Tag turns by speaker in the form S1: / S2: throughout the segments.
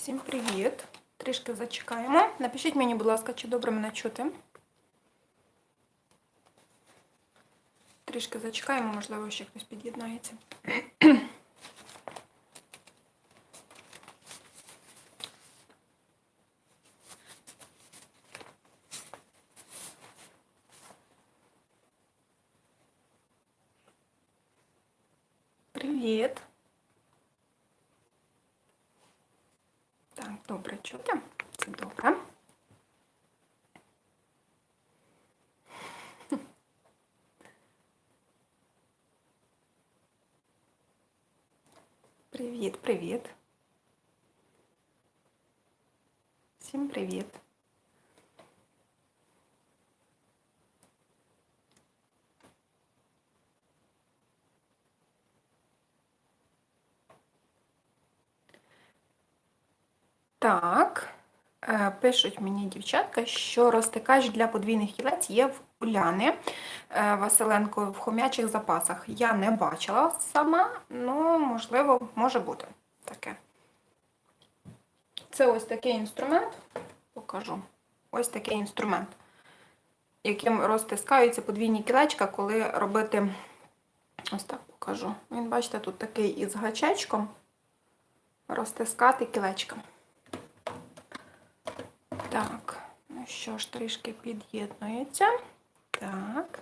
S1: Всім привіт! Трішки зачекаємо. Напишіть мені, будь ласка, чи добре мене чути. Трішки зачекаємо, можливо, ще хтось під'єднається. Привіт! Так, добре чути. Це добре. Привіт, привіт. Всім привіт. Так, е, пишуть мені дівчатка, що розтикач для подвійних кілець є в Уляни е, Василенко в хом'ячих запасах. Я не бачила сама, ну, можливо, може бути таке. Це ось такий інструмент, покажу. Ось такий інструмент, яким розтискаються подвійні кілечка, коли робити, ось так покажу. Він, бачите, тут такий із гачечком розтискати кілечка. Так, ну що ж, трішки під'єднується. Так.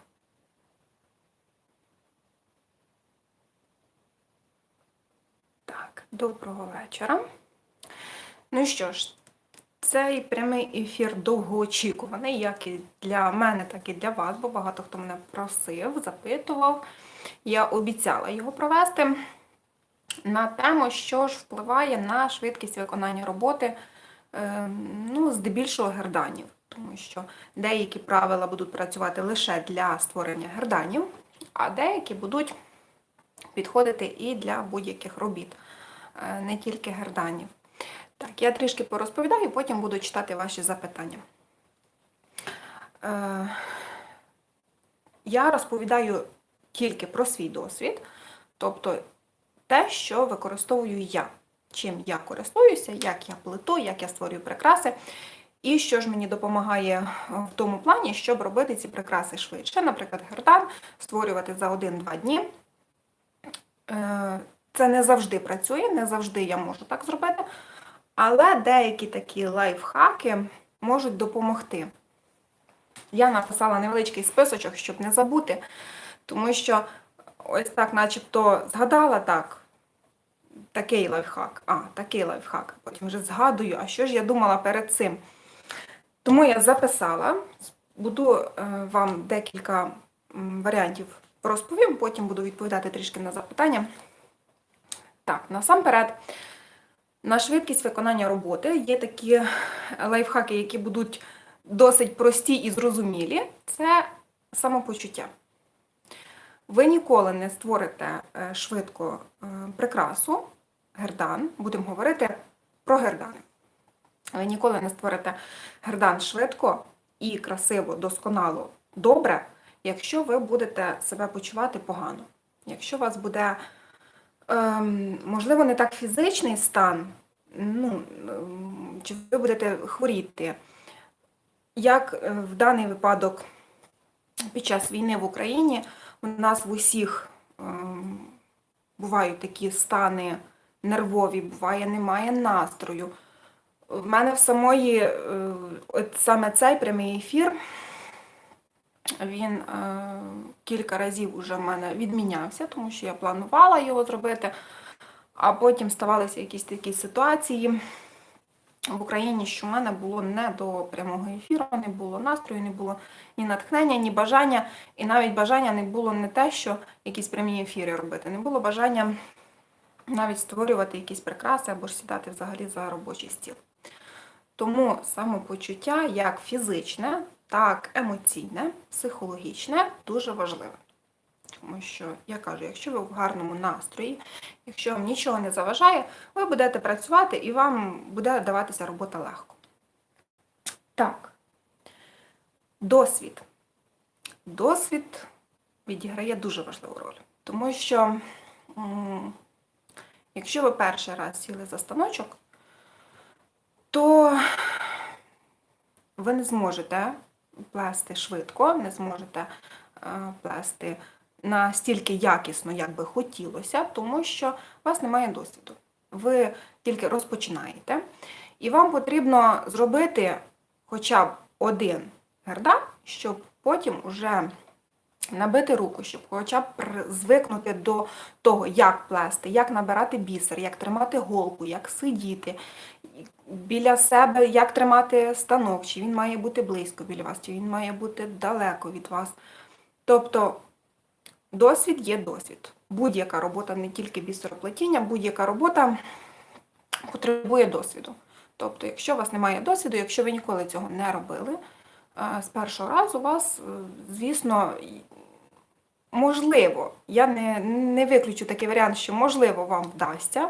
S1: Так, доброго вечора. Ну що ж, цей прямий ефір довгоочікуваний, як і для мене, так і для вас, бо багато хто мене просив, запитував. Я обіцяла його провести на тему, що ж впливає на швидкість виконання роботи е, здебільшого герданів, тому що деякі правила будуть працювати лише для створення герданів, а деякі будуть підходити і для будь-яких робіт, е, не тільки герданів. Так, я трішки порозповідаю, потім буду читати ваші запитання. Е, Я розповідаю тільки про свій досвід, тобто те, що використовую я чим я користуюся, як я плету, як я створюю прикраси, і що ж мені допомагає в тому плані, щоб робити ці прикраси швидше. Наприклад, гердан створювати за 1-2 дні. Е, це не завжди працює, не завжди я можу так зробити. Але деякі такі лайфхаки можуть допомогти. Я написала невеличкий списочок, щоб не забути, тому що ось так, начебто, згадала так, такий лайфхак, а, такий лайфхак. Потім вже згадую, а що ж я думала перед цим. Тому я записала, буду е, вам декілька варіантів розповім, потім буду відповідати трішки на запитання. Так, насамперед, на швидкість виконання роботи є такі лайфхаки, які будуть досить прості і зрозумілі. Це самопочуття. Ви ніколи не створите е, швидко е, прикрасу, гердан, будемо говорити про гердани. Ви ніколи не створите гердан швидко і красиво, досконало, добре, якщо ви будете себе почувати погано. Якщо у вас буде, ем, можливо, не так фізичний стан, ну, ем, чи ви будете хворіти, як е, в даний випадок під час війни в Україні у нас в усіх ем, бувають такі стани нервові, буває, немає настрою. В мене в самої, е, от саме цей прямий ефір, він е, кілька разів уже в мене відмінявся, тому що я планувала його зробити, а потім ставалися якісь такі ситуації в Україні, що в мене було не до прямого ефіру, не було настрою, не було ні натхнення, ні бажання. І навіть бажання не було не те, що якісь прямі ефіри робити, не було бажання навіть створювати якісь прикраси або ж сідати взагалі за робочий стіл. Тому самопочуття як фізичне, так емоційне, психологічне дуже важливе. Тому що, я кажу, якщо ви в гарному настрої, якщо вам нічого не заважає, ви будете працювати і вам буде даватися робота легко. Так, досвід. Досвід відіграє дуже важливу роль. Тому що, якщо ви перший раз сіли за станочок, то ви не зможете плести швидко, не зможете е, плести настільки якісно, як би хотілося, тому що у вас немає досвіду. Ви тільки розпочинаєте, і вам потрібно зробити хоча б один гердан, щоб потім уже набити руку, щоб хоча б звикнути до того, як плести, як набирати бісер, як тримати голку, як сидіти біля себе, як тримати станок, чи він має бути близько біля вас, чи він має бути далеко від вас. Тобто досвід є досвід. Будь-яка робота, не тільки бісероплетіння, будь-яка робота потребує досвіду. Тобто, якщо у вас немає досвіду, якщо ви ніколи цього не робили, е, з першого разу вас, е, звісно, можливо, я не, не виключу такий варіант, що можливо вам вдасться,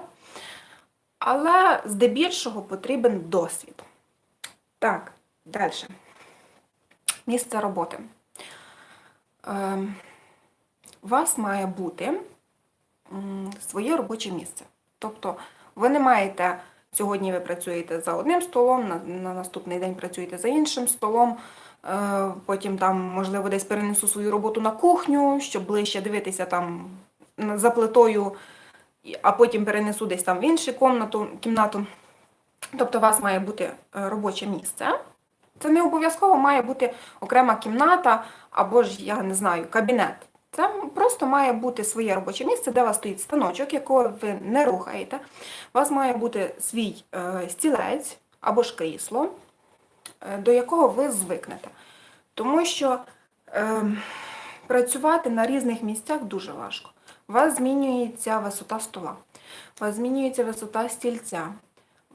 S1: але здебільшого потрібен досвід. Так, далі. Місце роботи. Ем, У вас має бути своє робоче місце. Тобто ви не маєте сьогодні ви працюєте за одним столом, на, на наступний день працюєте за іншим столом. Е, Потім там, можливо, десь перенесу свою роботу на кухню, щоб ближче дивитися там за плитою, а потім перенесу десь там в іншу кімнату. кімнату. Тобто у вас має бути е, робоче місце. Це не обов'язково має бути окрема кімната або ж, я не знаю, кабінет. Це просто має бути своє робоче місце, де у вас стоїть станочок, якого ви не рухаєте. У вас має бути свій е, стілець або ж крісло, до якого ви звикнете. Тому що е, працювати на різних місцях дуже важко. У вас змінюється висота стола, у вас змінюється висота стільця,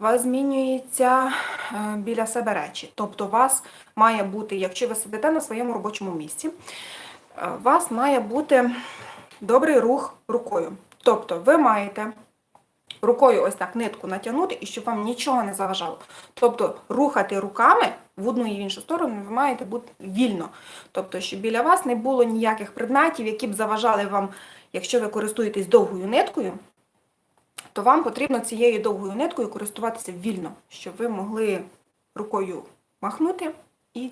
S1: у вас змінюється е, біля себе речі. Тобто, у вас має бути, якщо ви сидите на своєму робочому місці, е, у вас має бути добрий рух рукою. Тобто, ви маєте рукою ось так нитку натягнути і щоб вам нічого не заважало. Тобто рухати руками в одну і в іншу сторону ви маєте бути вільно. Тобто, щоб біля вас не було ніяких предметів, які б заважали вам, якщо ви користуєтесь довгою ниткою, то вам потрібно цією довгою ниткою користуватися вільно, щоб ви могли рукою махнути і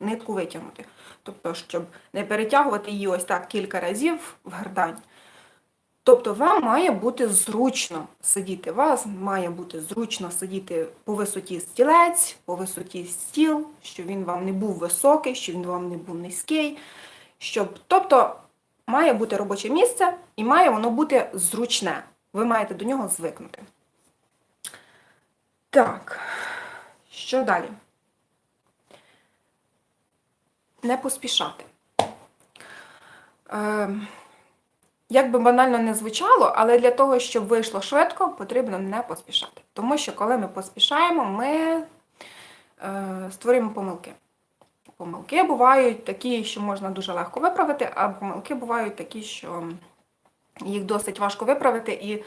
S1: нитку витягнути. Тобто, щоб не перетягувати її ось так кілька разів в гердань. Тобто вам має бути зручно сидіти. Вас має бути зручно сидіти по висоті стілець, по висоті стіл, щоб він вам не був високий, щоб він вам не був низький. Щоб, тобто має бути робоче місце і має воно бути зручне. Ви маєте до нього звикнути. Так, що далі? Не поспішати. Ем, як би банально не звучало, але для того, щоб вийшло швидко, потрібно не поспішати. Тому що коли ми поспішаємо, ми е, створюємо помилки. Помилки бувають такі, що можна дуже легко виправити, а помилки бувають такі, що їх досить важко виправити, і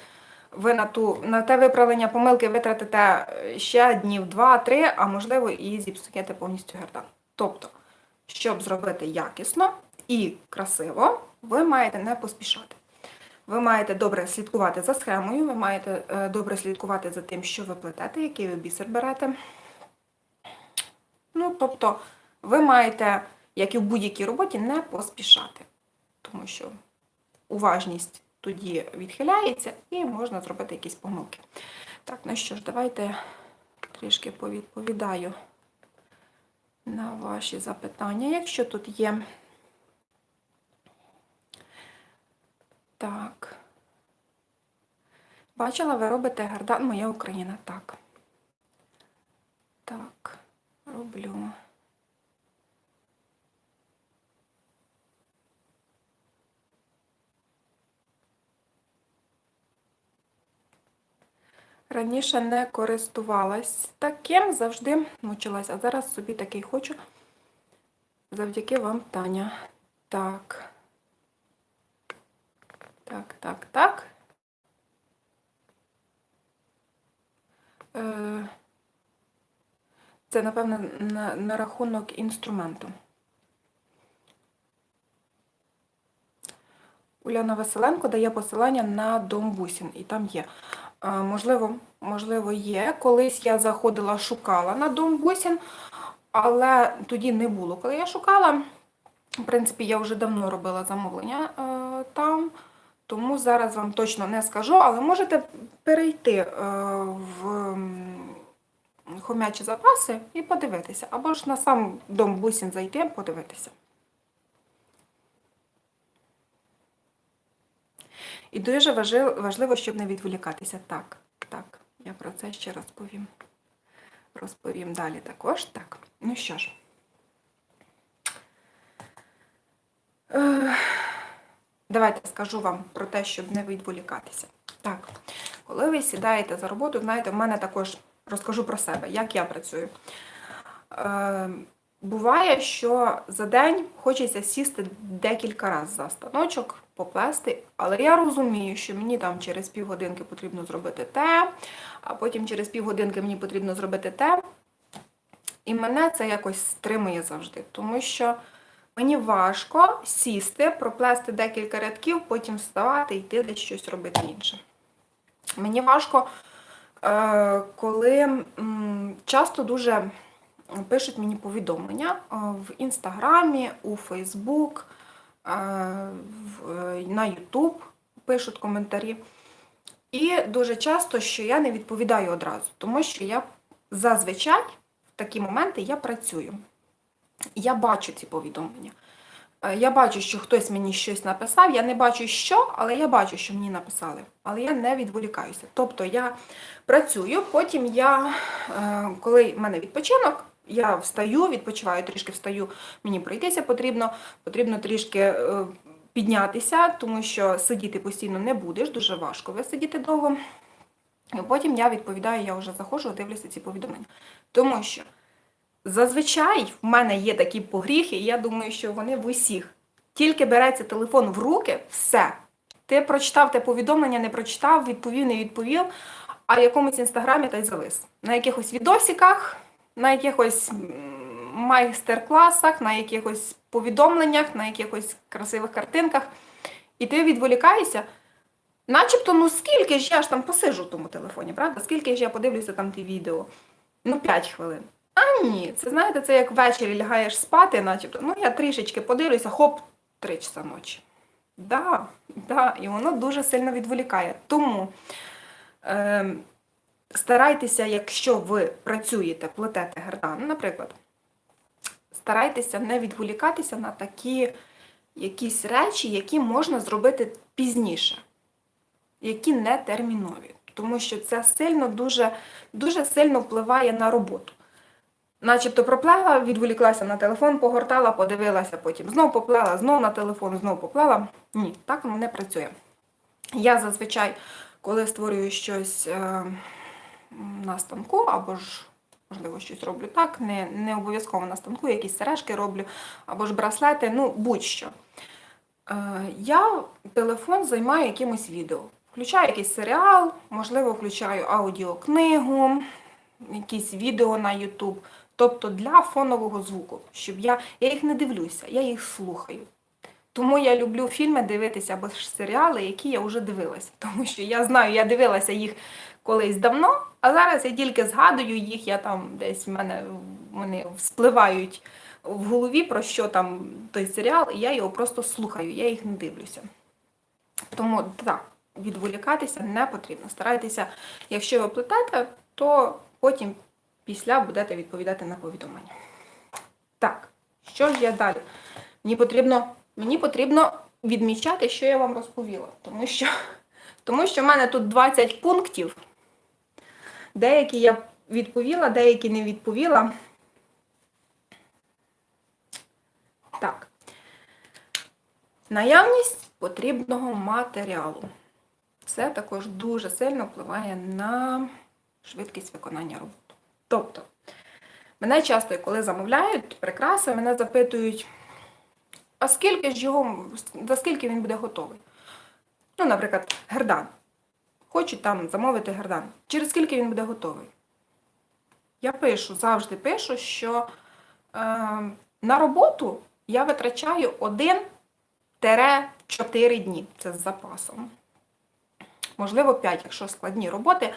S1: ви на, ту, на те виправлення помилки витратите ще днів 2-3, а можливо і зіпсуєте повністю гердан. Тобто, щоб зробити якісно і красиво, ви маєте не поспішати. Ви маєте добре слідкувати за схемою, ви маєте е, добре слідкувати за тим, що ви плетете, який ви бісер берете. Ну, тобто, ви маєте, як і в будь-якій роботі, не поспішати, тому що уважність тоді відхиляється і можна зробити якісь помилки. Так, ну що ж, давайте трішки повідповідаю на ваші запитання, якщо тут є. Так. Бачила, ви робите гардан Моя Україна. Так. Так, роблю. Раніше не користувалась таким, завжди мучилась, а зараз собі такий хочу. Завдяки вам, Таня. Так. Так, так, так. Е, Це, напевно, на, на рахунок інструменту. Уляна Василенко дає посилання на дом бусін, і там є. Е, Можливо, можливо, є. Колись я заходила, шукала на дом бусин, але тоді не було, коли я шукала. В принципі, я вже давно робила замовлення е, там, тому зараз вам точно не скажу, але можете перейти е, в хомячі запаси і подивитися. Або ж на сам дом бусин зайти, подивитися. І дуже важливо, щоб не відволікатися. Так, так, я про це ще розповім. Розповім далі також. Так, ну що ж. Давайте скажу вам про те, щоб не відволікатися. Так, коли ви сідаєте за роботу, знаєте, в мене також розкажу про себе, як я працюю. Е, буває, що за день хочеться сісти декілька разів за станочок, поплести, але я розумію, що мені там через півгодинки потрібно зробити те, а потім через півгодинки мені потрібно зробити те. І мене це якось стримує завжди, тому що мені важко сісти, проплести декілька рядків, потім вставати йти десь щось робити інше. Мені важко, е, коли часто дуже пишуть мені повідомлення е, в інстаграмі, у Фейсбук, е, на Ютуб пишуть коментарі. І дуже часто, що я не відповідаю одразу, тому що я зазвичай в такі моменти я працюю. Я бачу ці повідомлення. Е, Я бачу, що хтось мені щось написав. Я не бачу що, але я бачу, що мені написали. Але я не відволікаюся. Тобто я працюю, потім я, е, коли в мене відпочинок, я встаю, відпочиваю, трішки встаю, мені пройтися потрібно, потрібно трішки е, піднятися, тому що сидіти постійно не будеш, дуже важко висидіти довго. І потім я відповідаю, я вже заходжу, дивлюся ці повідомлення. Тому що зазвичай в мене є такі погріхи, і я думаю, що вони в усіх. Тільки береться телефон в руки, все. Ти прочитав те повідомлення, не прочитав, відповів, не відповів, а в якомусь інстаграмі та й завис. На якихось відосиках, на якихось майстер-класах, на якихось повідомленнях, на якихось красивих картинках. І ти відволікаєшся. Начебто, ну скільки ж я ж там посижу в тому телефоні, правда? Скільки ж я подивлюся там ті відео? Ну, 5 хвилин. А ні, це знаєте, це як ввечері лягаєш спати, начебто. Ну, я трішечки подивлюся, хоп, 3 часа ночі. Да, да, і воно дуже сильно відволікає. Тому е, старайтеся, якщо ви працюєте, плетете гердан, наприклад, старайтеся не відволікатися на такі якісь речі, які можна зробити пізніше, які не термінові. Тому що це сильно дуже, дуже сильно впливає на роботу. Начебто проплела, відволіклася на телефон, погортала, подивилася, потім знов поплела, знов на телефон, знов поплела. Ні, так воно не працює. Я зазвичай, коли створюю щось е, на станку, або ж, можливо, щось роблю так, не, не обов'язково на станку, якісь сережки роблю, або ж браслети, ну будь-що. Е, я телефон займаю якимось відео. Включаю якийсь серіал, можливо, включаю аудіокнигу, якісь відео на YouTube. Тобто для фонового звуку, щоб я, я їх не дивлюся, я їх слухаю. Тому я люблю фільми дивитися або ж серіали, які я вже дивилася. Тому що я знаю, я дивилася їх колись давно, а зараз я тільки згадую їх, я там десь в мене вони вспливають в голові, про що там той серіал, і я його просто слухаю, я їх не дивлюся. Тому так, відволікатися не потрібно. Старайтеся, якщо ви плетете, то потім після будете відповідати на повідомлення. Так, що ж я далі? Мені потрібно, мені потрібно відмічати, що я вам розповіла, тому що, тому що в мене тут 20 пунктів. Деякі я відповіла, деякі не відповіла. Так. Наявність потрібного матеріалу. Це також дуже сильно впливає на швидкість виконання роботи. Тобто, мене часто, коли замовляють прикраси, мене запитують, а скільки ж його, за скільки він буде готовий? Ну, наприклад, гердан. Хочу там замовити гердан. Через скільки він буде готовий? Я пишу, завжди пишу, що е, на роботу я витрачаю 1-4 дні. Це з запасом. можливо 5, якщо складні роботи,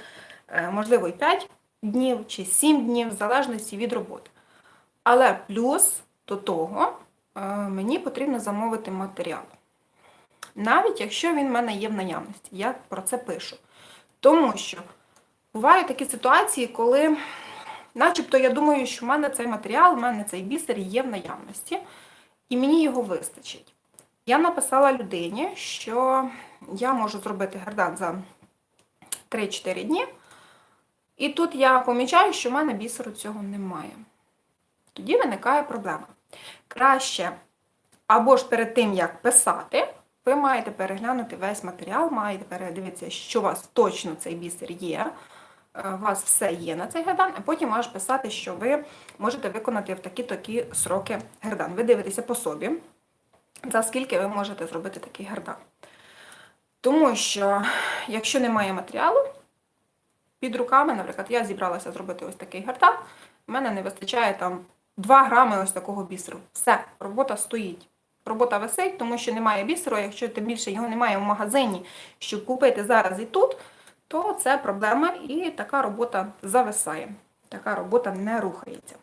S1: е, можливо і 5 днів чи 7 днів, в залежності від роботи. Але плюс до того е, мені потрібно замовити матеріал. Навіть якщо він в мене є в наявності, я про це пишу. Тому що бувають такі ситуації, коли, начебто, я думаю, що в мене цей матеріал, в мене цей бісер є в наявності, і мені його вистачить. Я написала людині, що я можу зробити гердан за 3-4 дні. І тут я помічаю, що в мене бісеру цього немає. Тоді виникає проблема. Краще, або ж перед тим, як писати, ви маєте переглянути весь матеріал, маєте передивитися, що у вас точно цей бісер є. е, У вас все є на цей гердан, а потім аж писати, що ви можете виконати в такі-такі сроки гердан. Ви дивитеся по собі, за скільки ви можете зробити такий гердан. Тому що, якщо немає матеріалу, під руками, наприклад, я зібралася зробити ось такий гердан, в мене не вистачає там 2 грами ось такого бісеру. Все, робота стоїть. Робота висить, тому що немає бісеру, якщо тим більше його немає в магазині, щоб купити зараз і тут, то це проблема і така робота зависає. Така робота не рухається.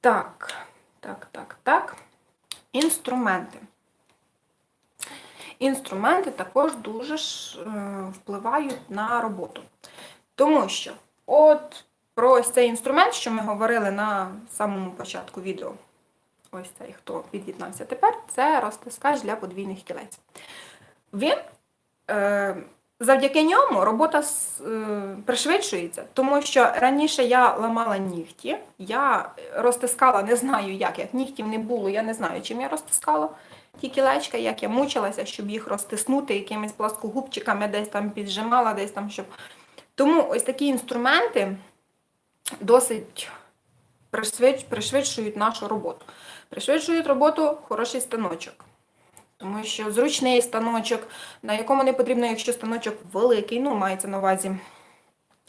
S1: Так, так, так, так. Інструменти. Інструменти також дуже ж, е, впливають на роботу. Тому що, от про ось цей інструмент, що ми говорили на самому початку відео, ось цей, хто під'єднався тепер, це розтискач для подвійних кілець. Він, е, завдяки ньому робота е, пришвидшується, тому що раніше я ламала нігті, я розтискала, не знаю як, як нігтів не було, я не знаю, чим я розтискала ті кілечка, як я мучилася, щоб їх розтиснути якимись пласкогубчиками, десь там піджимала, десь там, щоб. Тому ось такі інструменти досить пришвидшують нашу роботу. Пришвидшують роботу хороший станочок. Тому що зручний станочок, на якому не потрібно, якщо станочок великий, ну, мається на увазі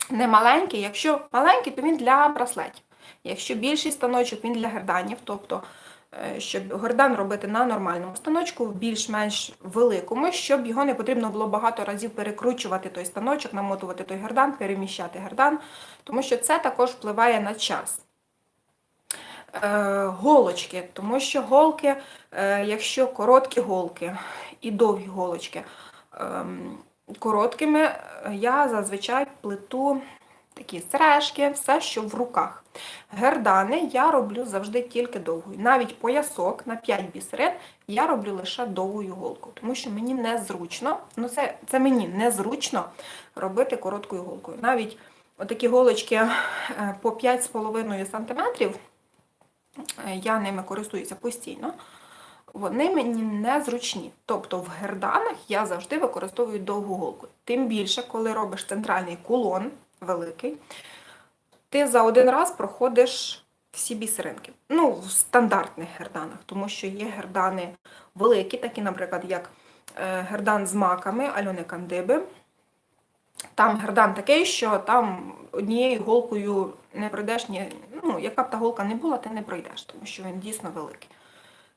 S1: не маленький. Якщо маленький, то він для браслетів. Якщо більший станочок, він для герданів, тобто щоб гордан робити на нормальному станочку, більш-менш великому, щоб його не потрібно було багато разів перекручувати той станочок, намотувати той гердан, переміщати гердан, тому що це також впливає на час. Е, Голочки, тому що голки, е, якщо короткі голки і довгі голочки, ем, короткими е, я зазвичай плету такі сережки, все, що в руках. Гердани я роблю завжди тільки довгою. Навіть поясок на 5 бісерин я роблю лише довгою голкою, тому що мені незручно, ну це, це мені незручно робити короткою голкою. Навіть отакі голочки е, по 5,5 см, е, я ними користуюся постійно. Вони мені незручні. Тобто в герданах я завжди використовую довгу голку. Тим більше, коли робиш центральний кулон великий, ти за один раз проходиш всі бісеринки. Ну, в стандартних герданах, тому що є гердани великі, такі, наприклад, як е, гердан з маками Альони Кандиби. Там гердан такий, що там однією голкою не пройдеш, ні, ну, яка б та голка не була, ти не пройдеш, тому що він дійсно великий.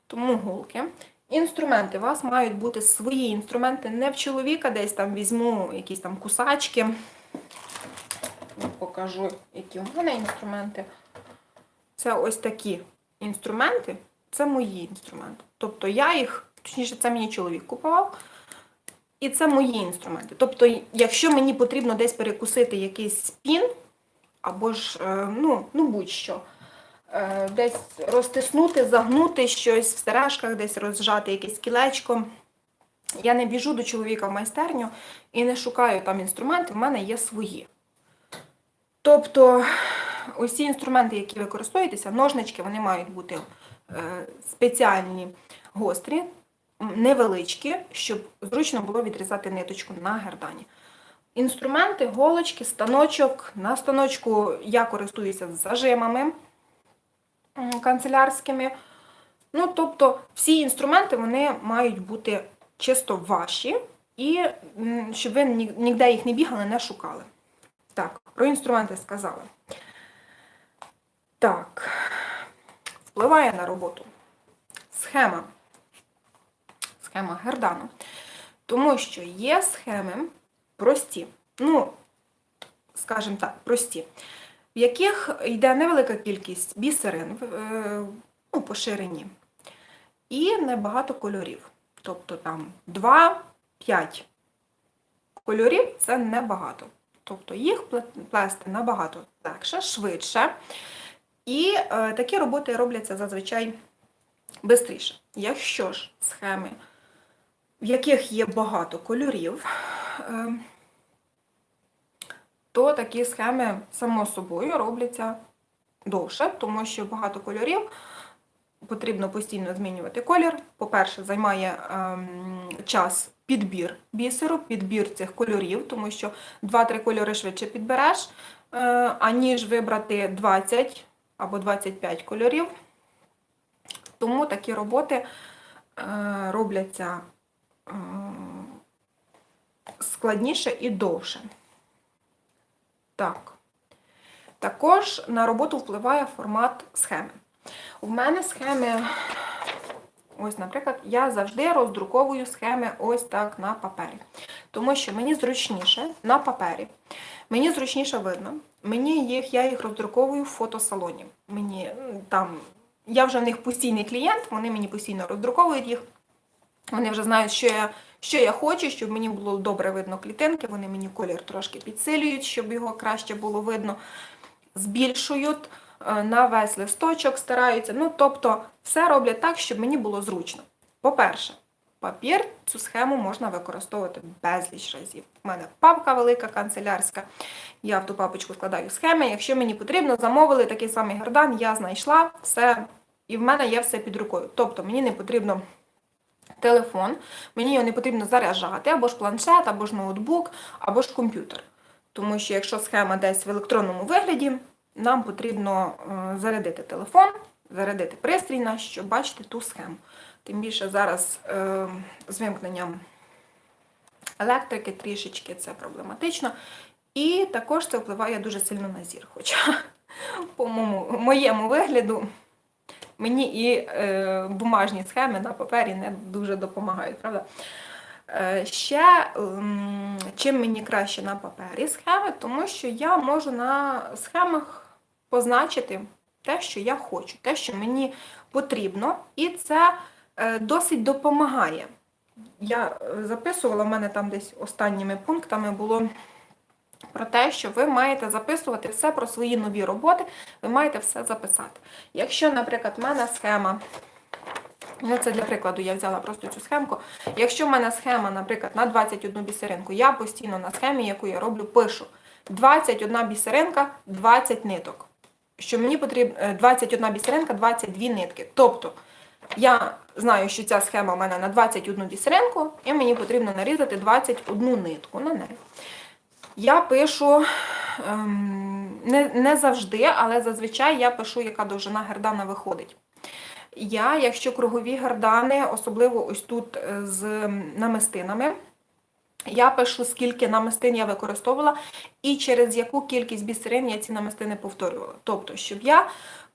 S1: Тому голки. Інструменти. У вас мають бути свої інструменти. Не в чоловіка десь там візьму якісь там кусачки. Покажу, які у мене інструменти. Це ось такі інструменти. Це мої інструменти. Тобто я їх, точніше, це мені чоловік купував. І це мої інструменти. Тобто, якщо мені потрібно десь перекусити якийсь спін, або ж, е, ну, ну будь-що, е, десь розтиснути, загнути щось в сережках, десь розжати якесь кілечко. Я не біжу до чоловіка в майстерню і не шукаю там інструменти, в мене є свої. Тобто, усі інструменти, які ви користуєтеся, ножнички, вони мають бути е, спеціальні, гострі, невеличкі, щоб зручно було відрізати ниточку на гердані. Інструменти, голочки, станочок. На станочку я користуюся зажимами канцелярськими. Ну, тобто, всі інструменти вони мають бути чисто ваші, і щоб ви ніде їх не бігали, не шукали. Так, про інструменти сказали. Так, впливає на роботу. Схема. Схема гердану. Тому що є схеми прості, ну, скажімо так, прості, в яких йде невелика кількість бісерин е, ну, по ширині і небагато кольорів. Тобто там 2-5 кольорів це небагато. Тобто їх пле- плести набагато легше, швидше. І е, такі роботи робляться зазвичай швидше. Якщо ж схеми, в яких є багато кольорів, е, то такі схеми, само собою, робляться довше, тому що багато кольорів потрібно постійно змінювати колір. По-перше, займає ем, час підбір бісеру, підбір цих кольорів, тому що 2-3 кольори швидше підбереш, е, аніж вибрати 20 або 25 кольорів. Тому такі роботи е, робляться е, складніше і довше. Так. Також на роботу впливає формат схеми. У мене схеми, ось, наприклад, я завжди роздруковую схеми ось так на папері. Тому що мені зручніше на папері. Мені зручніше видно. Мені їх, я їх роздруковую в фотосалоні. Мені там, я вже в них постійний клієнт, вони мені постійно роздруковують їх. Вони вже знають, що я, що я хочу, щоб мені було добре видно клітинки. Вони мені колір трошки підсилюють, щоб його краще було видно. Збільшують на весь листочок, стараються. Ну, тобто, все роблять так, щоб мені було зручно. По-перше, папір, цю схему можна використовувати безліч разів. У мене папка велика, канцелярська. Я в ту папочку складаю схеми. Якщо мені потрібно, замовили такий самий гердан, я знайшла все, і в мене є все під рукою. Тобто мені не потрібно телефон, мені його не потрібно заряджати, або ж планшет, або ж ноутбук, або ж комп'ютер. Тому що якщо схема десь в електронному вигляді, нам потрібно е, зарядити телефон, зарядити пристрій наш, щоб бачити ту схему. Тим більше зараз е, з вимкненням електрики трішечки це проблематично. І також це впливає дуже сильно на зір. Хоча, по моєму, вигляду, мені і е, бумажні схеми на папері не дуже допомагають, правда? Ще чим мені краще на папері схеми, тому що я можу на схемах позначити те, що я хочу, те, що мені потрібно, і це е, досить допомагає. Я е, записувала, в мене там десь останніми пунктами було про те, що ви маєте записувати все про свої нові роботи, ви маєте все записати. Якщо, наприклад, в мене схема, ну це для прикладу, я взяла просто цю схемку. Якщо в мене схема, наприклад, на 21 бісеринку, я постійно на схемі, яку я роблю, пишу 21 бісеринка, 20 ниток. Що мені потрібно 21 бісеринка, 22 нитки. Тобто я знаю, що ця схема в мене на 21 бісеринку, і мені потрібно нарізати 21 нитку на неї. Я пишу ем, не, не завжди, але зазвичай я пишу, яка довжина гердана виходить. Я, якщо кругові гердани, особливо ось тут е, з намистинами, я пишу, скільки намистин я використовувала і через яку кількість бісерин я ці намистини повторювала. Тобто, щоб я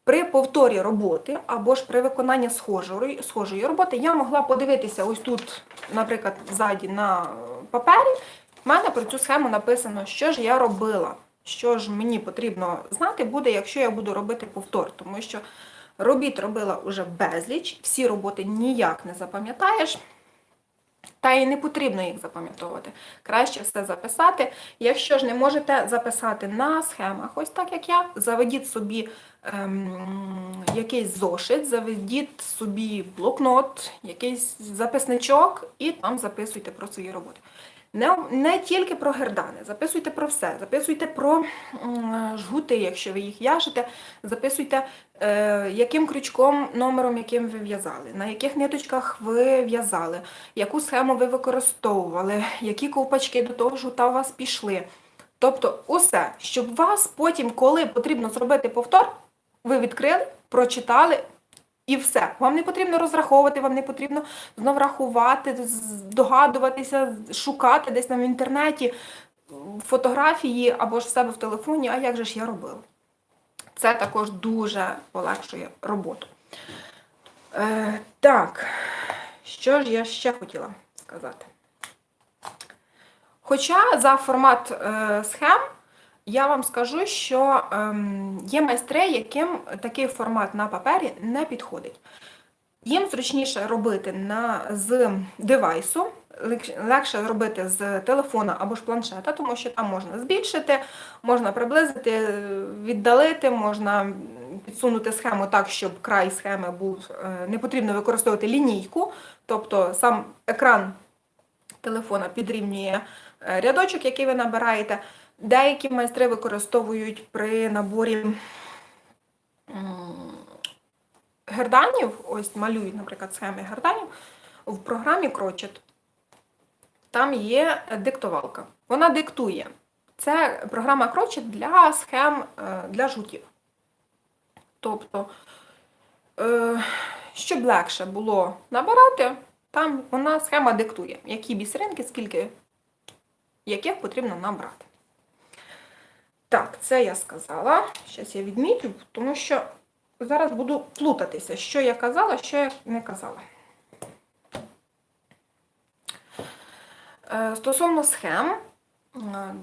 S1: при повторі роботи або ж при виконанні схожої, схожої роботи я могла подивитися ось тут, наприклад, ззаді на папері. В мене про цю схему написано, що ж я робила, що ж мені потрібно знати буде, якщо я буду робити повтор. Тому що робіт робила вже безліч, всі роботи ніяк не запам'ятаєш. Та і не потрібно їх запам'ятовувати. Краще все записати. Якщо ж не можете записати на схемах, ось так як я, заведіть собі ем, якийсь зошит, заведіть собі блокнот, якийсь записничок і там записуйте про свої роботи. Не, не тільки про гердани, записуйте про все. Записуйте про жгути, якщо ви їх в'яжете, записуйте, е, яким крючком, номером, яким ви в'язали, на яких ниточках ви в'язали, яку схему ви використовували, які ковпачки до того жгута у вас пішли. Тобто усе, щоб вас потім, коли потрібно зробити повтор, ви відкрили, прочитали, і все. Вам не потрібно розраховувати, вам не потрібно знов рахувати, догадуватися, шукати десь там в інтернеті фотографії або ж в себе в телефоні, а як же ж я робила. Це також дуже полегшує роботу. Е, так, що ж я ще хотіла сказати? Хоча за формат е, схем я вам скажу, що ем, є майстри, яким такий формат на папері не підходить. Їм зручніше робити на, з девайсу, легше робити з телефона або ж планшета, тому що там можна збільшити, можна приблизити, віддалити, можна підсунути схему так, щоб край схеми був, е, не потрібно використовувати лінійку, тобто сам екран телефона підрівнює е, рядочок, який ви набираєте. Деякі майстри використовують при наборі герданів, ось малюють, наприклад, схеми герданів, в програмі Crochet. Там є диктувалка. Вона диктує. Це програма Crochet для схем е, для жгутів. Тобто, е, щоб легше було набирати, там вона схема диктує, які бісеринки, скільки яких потрібно набрати. Так, це я сказала. Зараз я відмітю, тому що зараз буду плутатися, що я казала, що я не казала. Е, Стосовно схем, е,